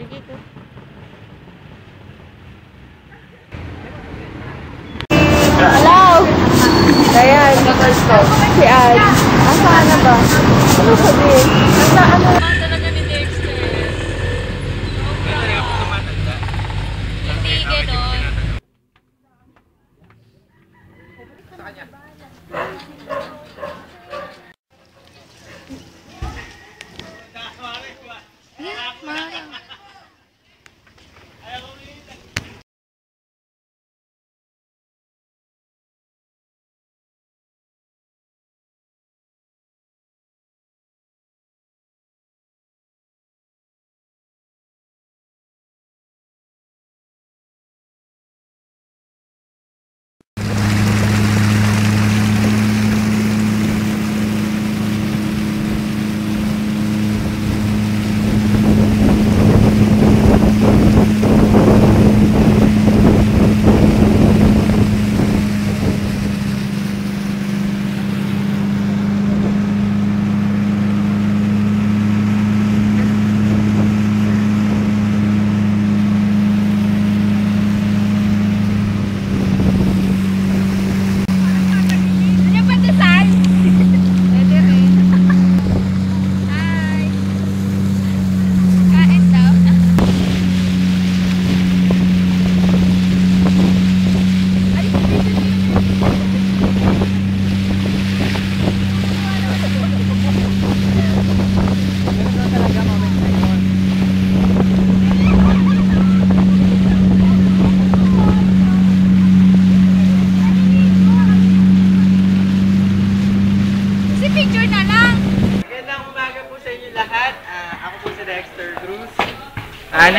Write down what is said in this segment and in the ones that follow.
Sige ko. Hello! Ayan, si Ad. Asaan na ba? Ano sabihin? Nasa ano?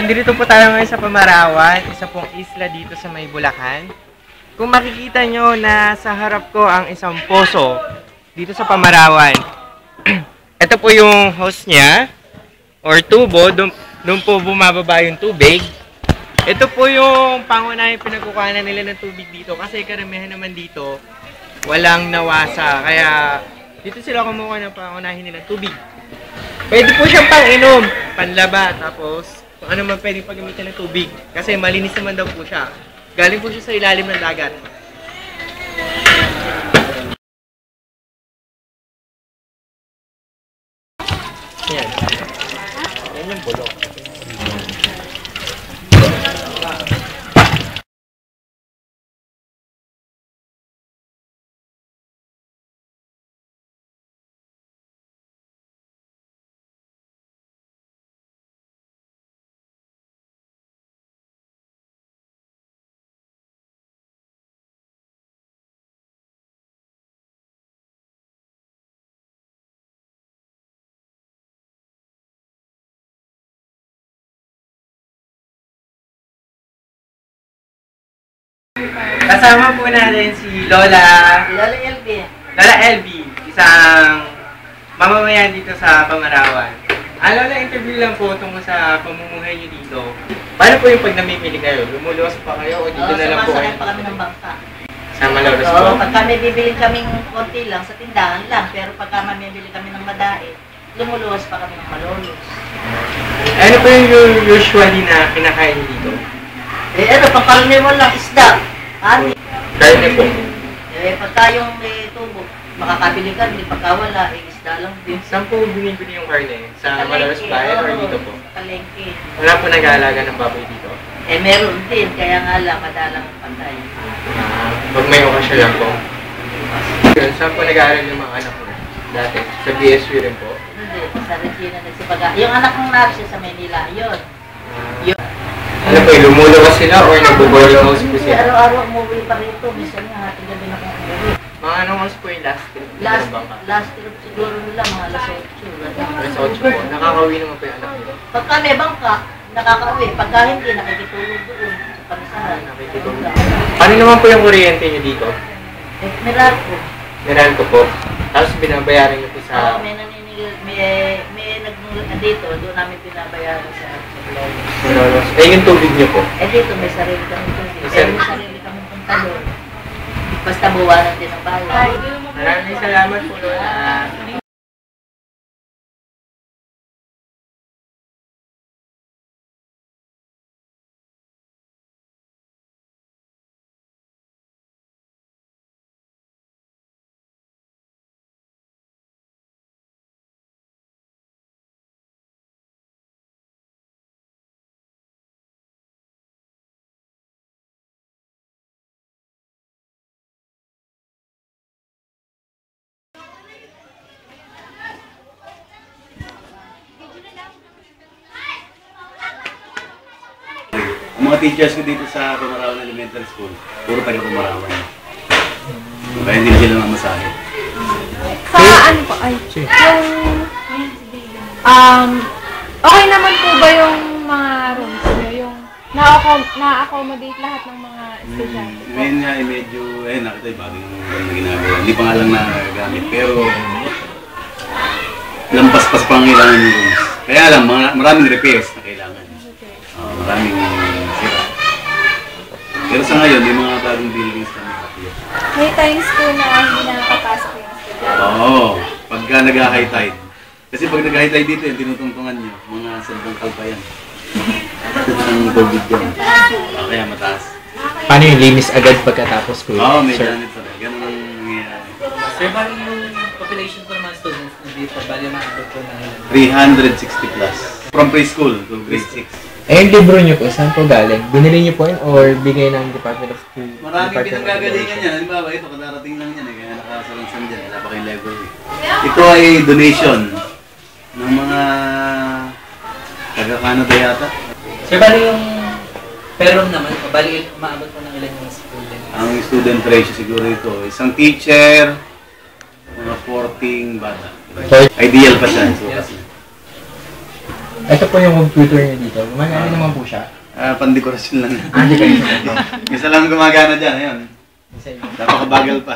Nandito po tayo ngayon sa Pamarawan, isa pong isla dito sa May Bulacan. Kung makikita nyo na sa harap ko ang isang poso dito sa Pamarawan. Ito po yung host niya or tubo, doon, po bumababa yung tubig. Ito po yung pangunahing pinagkukuhanan nila ng tubig dito kasi karamihan naman dito walang nawasa. Kaya dito sila kumuha ng pangunahin nilang tubig. Pwede po siyang pang inom, panlaba, tapos kung ano man pwedeng paggamitan ng tubig. Kasi malinis naman daw po siya. Galing po siya sa ilalim ng dagat. Yan. Yan yung bulok. Kasama po natin si Lola Lola LB. Lola LB, isang mamamayan dito sa Pamarawan. Ah, Lola, interview lang po tungkol sa pamumuhay niyo dito. Paano po yung pag namimili kayo? Lumuluwas pa kayo o dito Oo, na lang po kayo? sumasakay pa kami ng bangka. Sa Malolos po? Oo, pagka may bibili kaming konti lang sa tindahan lang, pero pagka may bibili kami ng madae, lumuluwas pa kami ng malolos. Ano po yung u- usually na kinakain niyo dito? Eh ano, pangkaraniwan lang, isda. Ani. Dahil na po. Eh, pagka yung may tubo, makakabili ka, hindi pagka wala, eh, isda lang din. Saan po binibili yung karne? Sa Malolos Bayan or dito po? Palengke. Wala po nag-aalaga ng baboy dito? Eh, meron din, kaya nga lang, madalang ang patay. Ah, pag may okasyon lang po. Yun, saan po nag-aaral yung mga anak ko? Dati, sa BSU rin po. Hindi, sa Regina nagsipaga. Yung anak kong nurse sa Manila, yun. Yun. Ano po, lumuluwas sila or nagbo-boarding house po sila? araw-araw umuwi pa rito. Minsan nga, hating gabi na kong umuwi. Mga anong house po yung last trip? Last, Ano last trip siguro nila, mga alas 8. Alas 8 po. Nakakauwi naman po yung anak nila. Pagka may bangka, nakakauwi. Pagka hindi, nakikitulog doon. Sa pamisahan. Nakikitulog. Ano naman po yung kuryente nyo dito? Eh, meral ko. Meron ko po. Tapos binabayaran nyo po Oo, sa may naninigil, may, may nag dito, doon namin binabayaran sa Malolos. Eh, yung tubig nyo po. Eh dito, may sarili kami tubig. May Pero sarili- may sarili kami punta doon. Basta buwanan din ang bayan. Maraming salamat po, Lola. Mga teachers ko dito sa Pumarawan Elementary School, puro taga Pumarawan. Kaya hindi na sila mamasahe. Sa ano po, ay, yung, um, okay naman po ba yung mga rooms niyo? Yung na-accom- na-accommodate lahat ng mga estudyante po? Ngayon nga, eh, medyo, eh, nakita yung bagong na ginagawa. Hindi pa nga lang nagagamit, pero lampas-pas pa ang kailangan yung rooms. Kaya lang, mga, maraming repairs Pero sa ngayon, may mga bagong buildings kami happy. May times po na hindi nakakapasok yung estudyante. Oo, pagka nag-high tide. Kasi pag nag-high tide dito, yung tinutungtungan nyo, mga sampung kalpa yan. Ang COVID yan. Ah, kaya mataas. Paano yung limis agad pagkatapos ko? Oo, may Sir? janitor. Ganun ang nangyayari. Sir, bali yung population po ng mga students na dito, bali maabot po na ilan? 360 plus. From preschool to grade 6. Eh, yung libro niyo po, saan po galing? Binili niyo po yun or bigay ng Department of School? Maraming Department pinanggagalingan yan. Halimbawa, ito, kadarating lang yan eh. Kaya nakasalansan dyan. Wala pa kayong library. Ito ay donation ng mga taga-Canada yata. Sir, bali yung per room naman, bali maabot po ng ilan yung student? Ang student ratio siguro ito, isang teacher, mga 14 bata. Ideal pa siya. So, kasi, Ito po yung computer niyo dito. Gumagana naman po siya. ah, pandekorasyon lang. Ah, hindi kayo sa Isa lang gumagana dyan. Ayun. Isa yun. Napakabagal pa.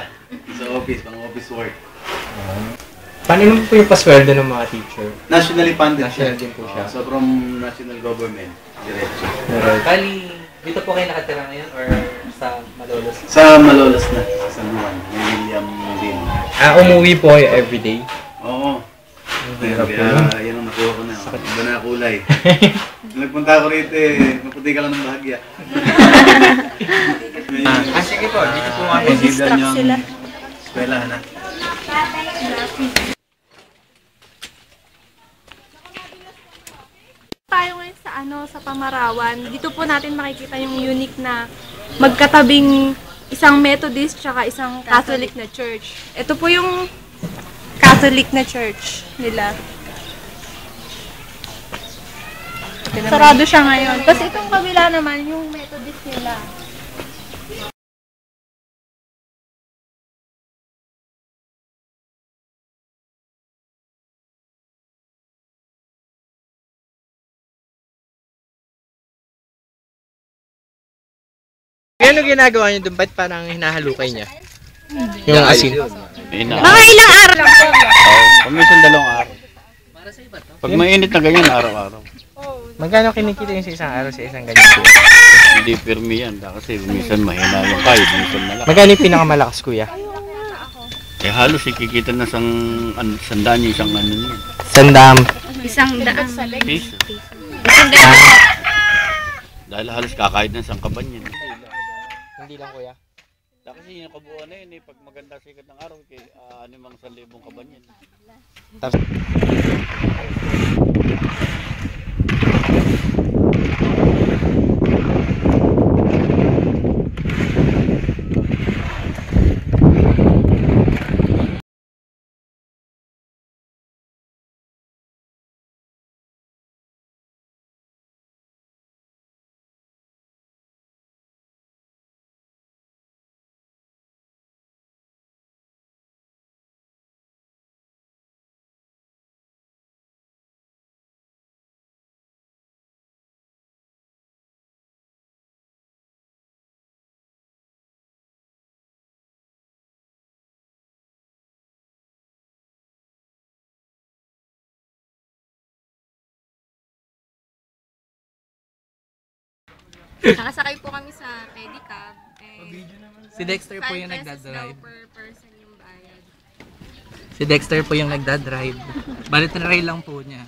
Sa office, pang office work. Paano naman po yung pasweldo ng mga teacher? Nationally funded National din po siya. Oh, so from national government, diretso. Meron. Bali, dito po kayo nakatira ngayon or sa Malolos? Sa Malolos na, sa San Juan, may William din. Ah, umuwi po kayo everyday. Oo. Hirap po yun. kaya oh. Iba na kulay. Nagpunta ako rito eh, maputi ka lang ng bahagya. Ah, sige po. Dito po kami. Consider niyo ang eskwelahan na. tayo ngayon sa ano sa Pamarawan. Dito po natin makikita yung unique na magkatabing isang Methodist tsaka isang Catholic na church. Ito po yung Catholic na church nila. Sarado siya ngayon. Tapos itong kabila naman yung Methodist nila. Ano ginagawa niyo doon? Ba't parang hinahalukay niya? Yung asin. Mga ilang araw lang po. Pag minsan dalawang araw. Pag mainit na ganyan, araw-araw. Magkano kinikita yung sa isang araw sa isang ganyan? Hindi firme yan. Kasi minsan mahina yung kahit, minsan malaki. Magkano yung pinakamalakas kuya? Eh halos ikikita na sang an, sandaan yung isang ano niya. Sandam. Isang daan. Piso. Isang daan. Dahil halos kakain ng isang kaban yan. Hindi lang kuya. Kasi yung kabuuan na yun eh, pag maganda sikat ng araw, kay uh, ano mang sa libong kaban yan. Tapos, Nakasakay po kami sa pedicab. Eh, Si Dexter po yung 5 pesos daw nagdadrive. per person yung bayad. Si Dexter po yung nagdadrive. Bali, try lang po niya.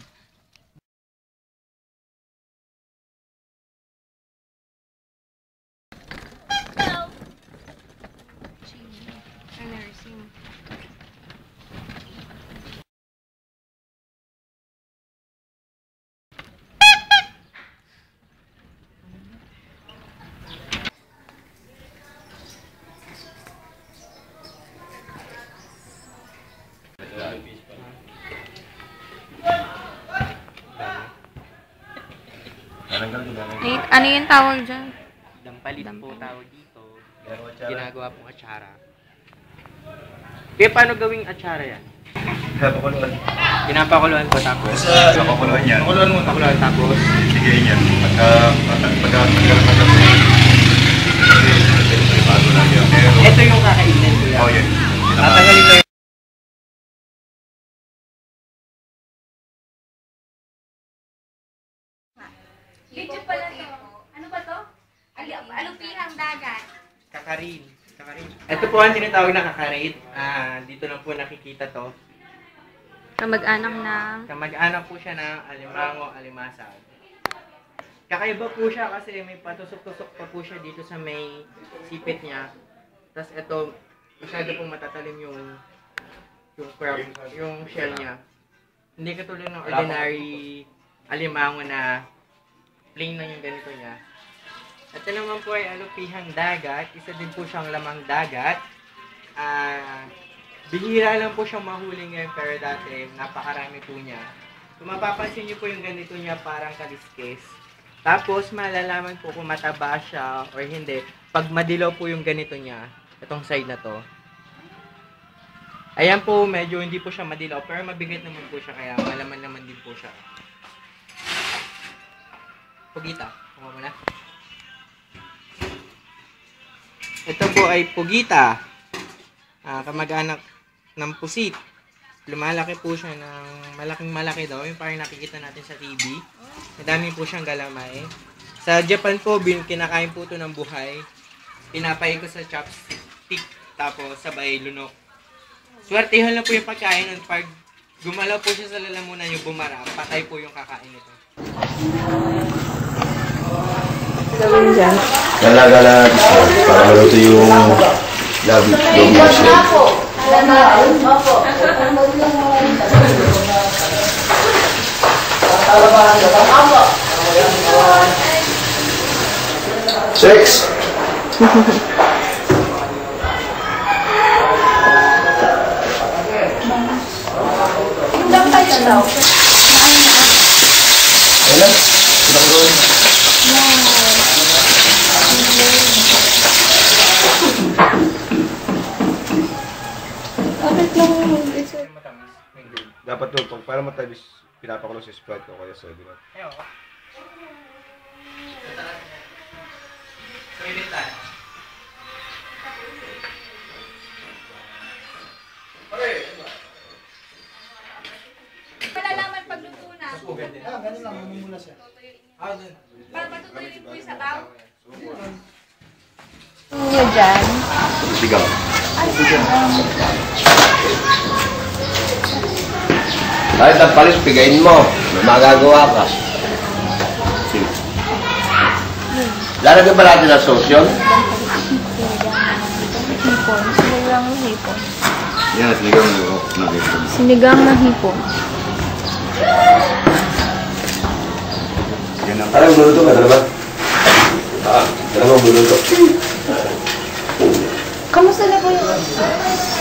Ay, ano yung tawag dyan? Dampalit po tawag dito. Ginagawa pong atsara. Kaya paano gawing atsara yan? Napakuluan. Pinapakuluan ko tapos. Sa napakuluan yan. Pakuluan mo, pakuluan tapos. Sige yan. Pagka, pagka, pagka, pagka, yan. Pero, Ito yung kakainin ko yan. oh yan. Tatanggalin ko Video pala to. Ano ba to? Al- alupihang dagat. kakarin. Kakarin. Ito po ang tinatawag na kakarin. Ah, dito lang po nakikita to. Kamag-anak ng... Kamag-anak po siya ng alimango, alimasag. Kakaiba po siya kasi may patusok-tusok pa po siya dito sa may sipit niya. Tapos ito, masyado pong matatalim yung yung crab, yung shell niya. Hindi katulad ng ordinary alimango na plain lang yung ganito niya. Ito naman po ay alupihang dagat. Isa din po siyang lamang dagat. Ah, bihira lang po siyang mahuli ngayon pero dati napakarami po niya. Kung mapapansin niyo po yung ganito niya parang kaliskis. Tapos malalaman po kung mataba siya or hindi pag madilaw po yung ganito niya, itong side na to. Ayan po, medyo hindi po siya madilaw pero mabigat naman po siya kaya malaman naman din po siya. Pugita, kuha mo na. Ito po ay pugita. Ah, kamag-anak ng pusit. Lumalaki po siya ng malaking malaki daw. Yung parang nakikita natin sa TV. Madami po siyang galamay. Sa Japan po, bin, kinakain po ito ng buhay. Pinapay ko sa chopstick. Tapos sabay lunok. Swertihan lang po yung pagkain nun. Pag gumalaw po siya sa lalamunan yung bumara, patay po yung kakain nito. Gala-gala para maluto yung lobi mo siya. Six. Ilan? Ilang gawin? Dapat to, pag para matamis, pinapakulo sa Sprite o kaya sa Binot. Ayun. Pwede tayo. Malalaman pagluto na. Ah, ganun lang. Mamumula siya. Ah, dun. Para patutuloy po yung sabaw. Nyo dyan. Sigaw. Kahit ang palis, mo. May magagawa ka. Lalagyan ba natin ang sosyon? Hipon. Sinigang na hipon. Yan, sinigang na hipon. Sinigang na hipon. Parang buluto ka, dalawa? Ah, dalawa buluto. Kamusta na po yung...